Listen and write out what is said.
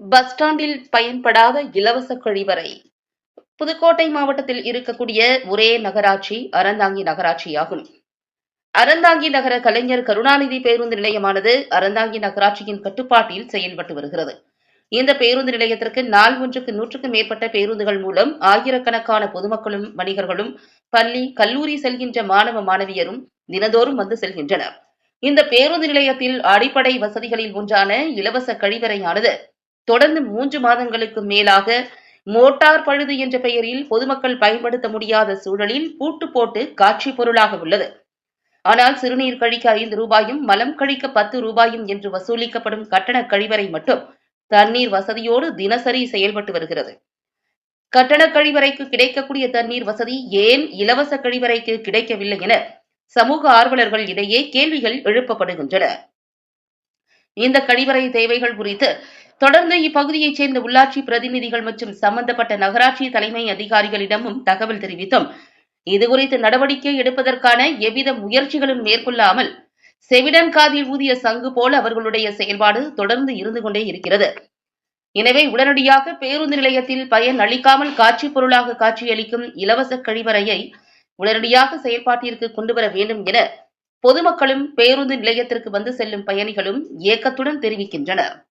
Bus ஸ்டாண்டில் பயன்படாத இலவச கழிவறை. புதுக்கோட்டை மாவட்டத்தில் இருக்கக்கூடிய ஒரே நகராட்சி அறந்தாங்கி நகராட்சியாகும். அறந்தாங்கி நகர கலைஞர் கருணாநிதி பேருந்து நிலையமானது அறந்தாங்கி நகராட்சியின் கட்டுப்பாட்டில் செயல்பட்டு வருகிறது. இந்த பேருந்து நிலையத்திற்கு நாள் ஒன்றுக்கு நூற்றுக்கும் மேற்பட்ட பேருந்துகள் மூலம் ஆயிரக்கணக்கான பொதுமக்களும் வணிகர்களும் பள்ளி கல்லூரி செல்கின்ற மாணவ மாணவியரும் தினந்தோறும் வந்து செல்கின்றனர். இந்த பேருந்து நிலையத்தில் அடிப்படை வசதிகளில் ஒன்றான இலவச கழிவறையானது தொடர்ந்து மூன்று மாதங்களுக்கு மேலாக மோட்டார் பழுது என்ற பெயரில் பொதுமக்கள் பயன்படுத்த முடியாத சூழலில் பூட்டு போட்டு காட்சி பொருளாக உள்ளது. ஆனால் சிறுநீர் கழிக்க ஐந்து ரூபாயும் மலம் கழிக்க பத்து ரூபாயும் என்று வசூலிக்கப்படும் கட்டண கழிவறை மட்டும் தண்ணீர் வசதியோடு தினசரி செயல்பட்டு வருகிறது. கட்டண கழிவறைக்கு கிடைக்கக்கூடிய தண்ணீர் வசதி ஏன் இலவச கழிவறைக்கு கிடைக்கவில்லை என சமூக ஆர்வலர்கள் இடையே கேள்விகள் எழுப்பப்படுகின்றன. இந்த கழிவறை தேவைகள் குறித்து தொடர்ந்து இப்பகுதியைச் சேர்ந்த உள்ளாட்சி பிரதிநிதிகள் மற்றும் சம்பந்தப்பட்ட நகராட்சி தலைமை அதிகாரிகளிடமும் தகவல் தெரிவித்தும். இதுகுறித்து நடவடிக்கை எடுப்பதற்கான எவ்வித முயற்சிகளும் மேற்கொள்ளாமல் செவிடன் காதில் ஊதிய சங்கு போல அவர்களுடைய செயல்பாடு தொடர்ந்து இருந்து கொண்டே இருக்கிறது. எனவே உடனடியாக பேருந்து நிலையத்தில் பயன் அளிக்காமல் காட்சி பொருளாக காட்சியளிக்கும் இலவச கழிவறையை உடனடியாக செயல்பாட்டிற்கு கொண்டுவர வேண்டும் என பொதுமக்களும் பேருந்து நிலையத்திற்கு வந்து செல்லும் பயணிகளும் ஏக்கத்துடன் தெரிவிக்கின்றனர்.